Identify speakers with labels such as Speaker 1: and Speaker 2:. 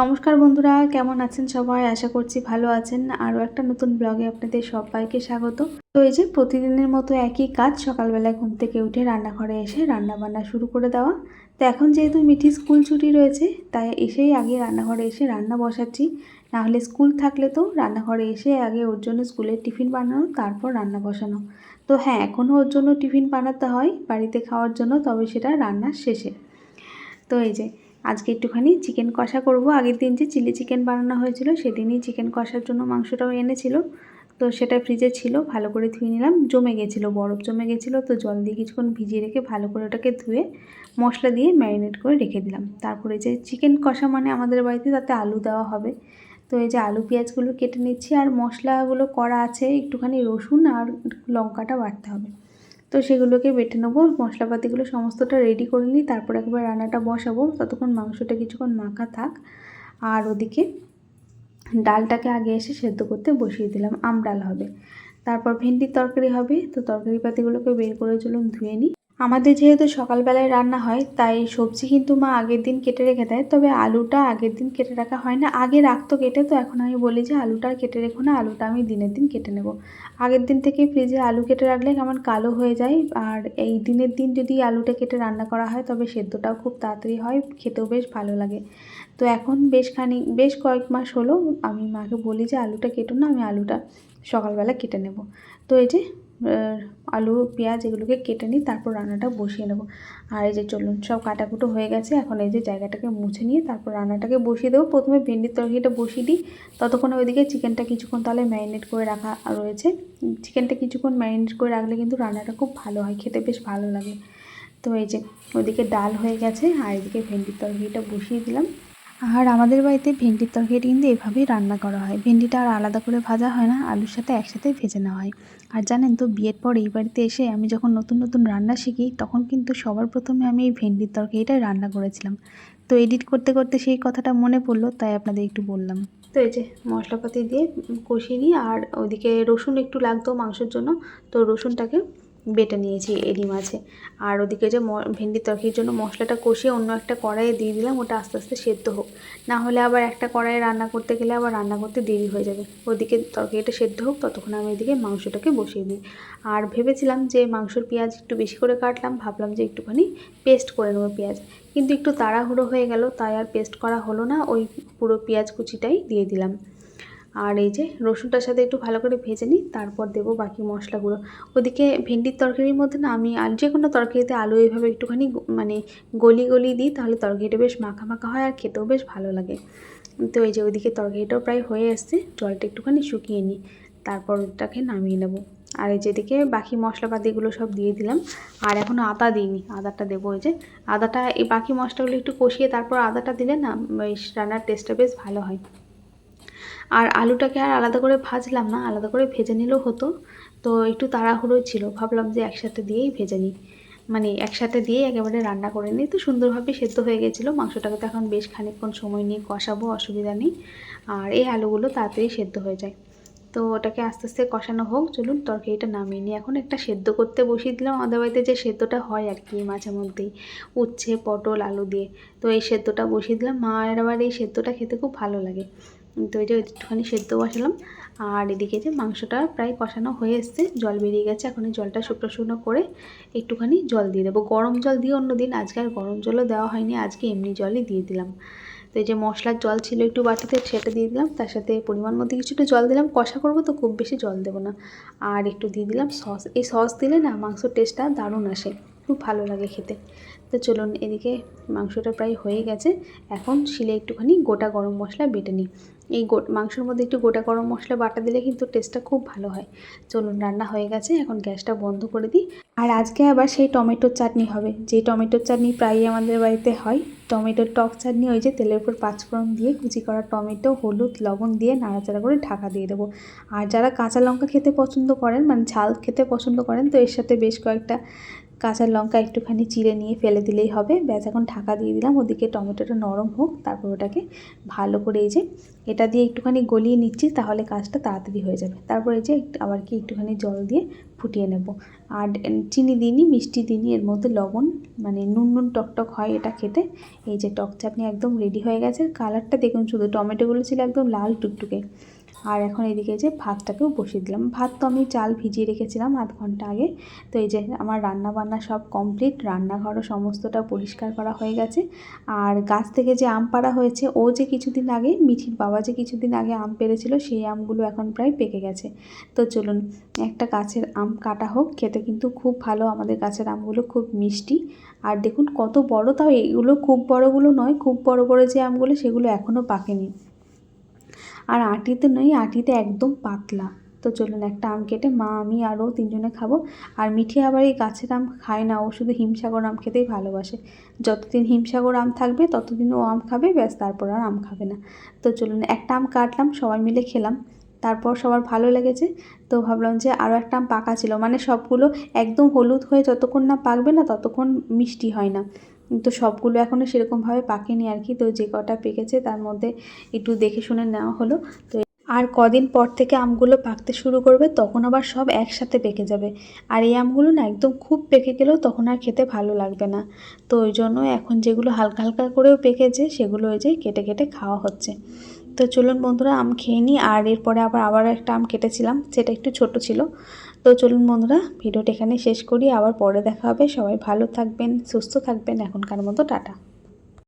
Speaker 1: নমস্কার বন্ধুরা, কেমন আছেন সবাই? আশা করছি ভালো আছেন। আরও একটা নতুন ব্লগে আপনাদের সবাইকে স্বাগত। তো এই যে প্রতিদিনের মতো একই কাজ, সকালবেলায় ঘুম থেকে উঠে রান্নাঘরে এসে রান্না বান্না শুরু করে দেওয়া। তো এখন যেহেতু মিঠি স্কুল ছুটি রয়েছে, তাই এসেই আগে রান্নাঘরে এসে রান্না বসাচ্ছি। নাহলে স্কুল থাকলে তো রান্নাঘরে এসে আগে ওর জন্য স্কুলের টিফিন বানানো, তারপর রান্না বসানো। তো হ্যাঁ এখনও ওর জন্য টিফিন বানাতে হয় বাড়িতে খাওয়ার জন্য, তবে সেটা রান্নার শেষে। তো এই যে আজকে একটুখানি চিকেন কষা করব। আগের দিন যে চিলি চিকেন বানানো হয়েছিল, সেদিনই চিকেন কষার জন্য মাংসটাও এনেছিল। তো সেটা ফ্রিজে ছিল, ভালো করে ধুয়ে নিলাম। জমে গেছিল, বরফ জমে গেছিল, তো জল দিয়ে কিছুক্ষণ ভিজিয়ে রেখে ভালো করে ওটাকে ধুয়ে মশলা দিয়ে ম্যারিনেট করে রেখে দিলাম। তারপরে যে চিকেন কষা মানে আমাদের বাড়িতে তাতে আলু দেওয়া হবে। তো এই যে আলু পেঁয়াজগুলো কেটে নিচ্ছি, আর মশলাগুলো করা আছে, একটুখানি রসুন আর লঙ্কাটা বাটতে হবে। তো সেগুলোকে বেটে নেব, মশলাপাতিগুলো সমস্তটা রেডি করে নিই, তারপর একবার রান্নাটা বসাবো। ততক্ষণ মাংসটা কিছুক্ষণ মাখা থাক। আর ওদিকে ডালটাকে আগে এসে সেদ্ধ করতে বসিয়ে দিলাম আম ডাল হবে। তারপর ভেন্ডির তরকারি হবে, তো তরকারি পাতিগুলোকে বের করে চলুন ধুয়ে নিই। আমাদের যেহেতু সকালবেলায় রান্না হয়, তাই সবজি কিন্তু মা আগের দিন কেটে রেখে দেয়। তবে আলুটা আগের দিন কেটে রাখা হয় না। আগে রাখতো কেটে, তো এখন আমি বলি যে আলুটা কেটে রেখো না, আলুটা আমি দিনের দিন কেটে নেব। আগের দিন থেকে ফ্রিজে আলু কেটে রাখলে কেমন কালো হয়ে যায়, আর এই দিনের দিন যদি আলুটা কেটে রান্না করা হয়, তবে সেদ্ধটাও খুব তাড়াতাড়ি হয়, খেতেও বেশ ভালো লাগে। তো এখন বেশ খানিক বেশ কয়েক মাস হলো, আমি মাকে বলি যে আলুটা কেটো না, আমি আলুটা সকালবেলা কেটে নেব। তো এই যে আলু, পেঁয়াজ এগুলোকে কেটে নিই তারপর রান্নাটা বসিয়ে নেব। আর এই যে চলুন, সব কাটাকুটো হয়ে গেছে, এখন এই যে জায়গাটাকে মুছে নিয়ে তারপর রান্নাটাকে বসিয়ে দেবো। প্রথমে ভেন্ডির তরকারিটা বসিয়ে দিই, ততক্ষণ ওইদিকে চিকেনটা কিছুক্ষণ তাহলে ম্যারিনেট করে রাখা রয়েছে। চিকেনটা কিছুক্ষণ ম্যারিনেট করে রাখলে কিন্তু রান্নাটা খুব ভালো হয়, খেতে বেশ ভালো লাগে। তো এই যে ওইদিকে ডাল হয়ে গেছে, আর এদিকে ভেন্ডির তরকারিটা বসিয়ে দিলাম। আর আমাদের বাড়িতে ভেন্ডির তরকারি কিন্তু এভাবেই রান্না করা হয়। ভেন্ডিটা আর আলাদা করে ভাজা হয় না, আলুর সাথে একসাথে ভেজে নেওয়া হয়। আর জানেন তো, বিয়ের পর এই বাড়িতে এসে আমি যখন নতুন নতুন রান্না শিখি, তখন কিন্তু সবার প্রথমে আমি এই ভেন্ডির তরকারিটাই রান্না করেছিলাম। তো এডিট করতে করতে সেই কথাটা মনে পড়ল, তাই আপনাদের একটু বললাম। তো এই যে, মশলাপাতি দিয়ে কষিয়ে নিই আর ওইদিকে রসুন একটু লাগতো মাংসের জন্য, তো রসুনটাকে বেটে নিয়েছি এরি মাছে আর ওদিকে যে ভেন্ডির তরকারির জন্য মশলাটা কষিয়ে অন্য একটা কড়াইয়ে দিয়ে দিলাম, ওটা আস্তে আস্তে সেদ্ধ হোক। না হলে আবার একটা কড়াইয়ে রান্না করতে গেলে আবার রান্না করতে দেরি হয়ে যাবে। ওদিকে তরকারিটা সেদ্ধ হোক, ততক্ষণ আমি এদিকে মাংসটাকে বসিয়ে দিই। আর ভেবেছিলাম যে মাংসর পেঁয়াজ একটু বেশি করে কাটলাম, ভাবলাম যে একটুখানি পেস্ট করে নেব পেঁয়াজ। কিন্তু একটু তাড়াহুড়ো হয়ে গেল, তাই আর পেস্ট করা হলো না, ওই পুরো পেঁয়াজ কুচিটাই দিয়ে দিলাম। আর এই যে রসুনটার সাথে একটু ভালো করে ভেজে নিই, তারপর দেবো বাকি মশলাগুলো। ওদিকে ভেন্ডির তরকারির মধ্যে না আমি আর যে কোনো তরকারিতে আলু এইভাবে একটুখানি মানে গলি গলি দিই, তাহলে তরকারিটা বেশ মাখা মাখা হয় আর খেতেও বেশ ভালো লাগে। তো এই যে ওইদিকে তরকারিটাও প্রায় হয়ে আসছে জলটা একটুখানি শুকিয়ে নিই, তারপর ওটাকে নামিয়ে নেব। আর এই যেদিকে বাকি মশলাপাতিগুলো সব দিয়ে দিলাম, আর এখনও আদা দিইনি, আদাটা দেবো ওই যে। আদাটা, এই বাকি মশলাগুলো একটু কষিয়ে তারপর আদাটা দিলে না বেশ রান্নার টেস্টটা বেশ ভালো হয়। আর আলুটাকে আর আলাদা করে ভাজলাম না, আলাদা করে ভেজে নিলেও হতো। তো একটু তাড়াহুড়োই ছিল, ভাবলাম যে একসাথে দিয়েই ভেজে নিই। মানে একসাথে দিয়েই একেবারে রান্না করে নিই। তো সুন্দরভাবে সেদ্ধ হয়ে গেছিল, মাংসটাকে তো এখন বেশ খানিকক্ষণ সময় নিয়ে কষাবো, অসুবিধা নেই। আর এই আলুগুলো তাড়াতাড়ি সেদ্ধ হয়ে যায়। তো ওটাকে আস্তে আস্তে কষানো হোক, চলুন তরকারিটা নামিয়ে নিই। এখন একটা সেদ্ধ করতে বসিয়ে দিলাম, আমাদের বাড়িতে যে সেদ্ধটা হয় আর কি মাঝে মধ্যেই, উচ্ছে, পটল, আলু দিয়ে। তো এই সেদ্ধটা বসিয়ে দিলাম। মায়ের আবার এই সেদ্ধটা খেতে খুব ভালো লাগে। তো এই যে একটুখানি সেদ্ধ বসালাম। আর এদিকে যে মাংসটা প্রায় কষানো হয়ে এসছে, জল বেরিয়ে গেছে, এখন এই জলটা শুকনো শুকনো করে একটুখানি জল দিয়ে দেবো। গরম জল দিয়ে অন্য দিন, আজকে আর গরম জলও দেওয়া হয়নি, আজকে এমনি জলই দিয়ে দিলাম। তো এই যে মশলার জল ছিল একটু বাটিতে, সেটা দিয়ে দিলাম, তার সাথে পরিমাণ মতো কিছুটা জল দিলাম। কষা করব তো খুব বেশি জল দেবো না। আর একটু দিয়ে দিলাম সস। এই সস দিলে না মাংসর টেস্টটা দারুণ আসে, খুব ভালো লাগে খেতে। তো চলুন, এদিকে মাংসটা প্রায় হয়ে গেছে। এখন শিলে একটুখানি গোটা গরম মশলা বেটে নিই। এই গো, মাংসের মধ্যে একটু গোটা গরম মশলা, বাটা দিলে কিন্তু টেস্টটা খুব ভালো হয়। চলুন, রান্না হয়ে গেছে, এখন গ্যাসটা বন্ধ করে দিই। আর আজকে আবার সেই টমেটোর চাটনি হবে। যে টমেটোর চাটনি প্রায়ই আমাদের বাড়িতে হয়, টমেটোর টক চাটনি, ওই যে তেলের উপর পাঁচফোড়ন দিয়ে কুচি করা টমেটো, হলুদ, লবণ দিয়ে নাড়াচাড়া করে ঢাকা দিয়ে দেবো। আর যারা কাঁচা লঙ্কা খেতে পছন্দ করেন মানে ঝাল খেতে পছন্দ করেন, তো এর সাথে বেশ কয়েকটা কাঁচা লঙ্কা একটুখানি চিড়ে নিয়ে ফেলে দিলেই হবে। ব্যাস, এখন ঢাকা দিয়ে দিলাম। ওদিকে টমেটোটা নরম হোক, তারপর ওটাকে ভালো করে এই যে এটা দিয়ে একটুখানি গলিয়ে নিচ্ছি, তাহলে কাজটা তাড়াতাড়ি হয়ে যাবে। তারপর এই যে আবার কি একটুখানি জল দিয়ে ফুটিয়ে নেব। আর চিনি দিইনি, মিষ্টি দিইনি, এর মধ্যে লবণ মানে নুন নুন টকটক হয় এটা খেতে। এই যে টক চাটনি একদম রেডি হয়ে গেছে। কালারটা দেখুন, শুধু টমেটোগুলো ছিল একদম লাল টুকটুকে। আর এখন এদিকে যে ভাতটাকেও বসিয়ে দিলাম। ভাত তো আমি চাল ভিজিয়ে রেখেছিলাম আধ ঘণ্টা আগে। তো এই যে আমার রান্না বান্না সব কমপ্লিট রান্নাঘরও সমস্তটা পরিষ্কার করা হয়ে গেছে। আর গাছ থেকে যে আম পাড়া হয়েছে, ও যে কিছুদিন আগে, মিঠির বাবা যে কিছুদিন আগে আম পেড়েছিল সেই আমগুলো এখন প্রায় পেকে গেছে। তো চলুন, একটা গাছের আম কাটা হোক, খেতে কিন্তু খুব ভালো। আমাদের গাছের আমগুলো খুব মিষ্টি। আর দেখুন, কত বড়, তাও এগুলো খুব বড়গুলো নয়, খুব বড় বড় যে আমগুলো, সেগুলো এখনও পাকেনি। আর আটিতে নয় আটিতে একদম পাতলা। তো চলুন একটা আম কেটে মা, আমি আরও তিনজনে খাব। আর মিঠি আবার এই গাছের আম খায় না, ও শুধু হিমসাগর আম খেতেই ভালোবাসে। যতদিন হিমসাগর আম থাকবে, ততদিন ও আম খাবে, ব্যাস, তারপর আর আম খাবে না। তো চলুন একটা আম কাটলাম, সবাই মিলে খেলাম। তারপর সবার ভালো লেগেছে। তো ভাবলাম যে আরও একটা আম পাকা ছিল। মানে সবগুলো একদম হলুদ হয়ে যতক্ষণ না পাকবে না, ততক্ষণ মিষ্টি হয় না। তো সবগুলো এখনও সেরকমভাবে পাকেনি আর কি। তো যে কটা পেকেছে তার মধ্যে একটু দেখে শুনে নেওয়া হলো। তো আর কদিন পর থেকে আমগুলো পাকতে শুরু করবে তখন আবার সব একসাথে পেকে যাবে। আর এই আমগুলো না একদম খুব পেকে গেলেও তখন আর খেতে ভালো লাগবে না। তো ওই জন্য এখন যেগুলো হালকা হালকা করেও পেকেছে সেগুলো ওই যে কেটে কেটে খাওয়া হচ্ছে। তো চলুন বন্ধুরা, আম খেয়ে নিই। আর এরপরে আবার আবার একটা আম কেটেছিলাম, সেটা একটু ছোট ছিল। তো চলুন বন্ধুরা, ভিডিওটা এখানে শেষ করি। আবার পরে দেখা হবে। সবাই ভালো থাকবেন, সুস্থ থাকবেন। এখনকার মতো টাটা।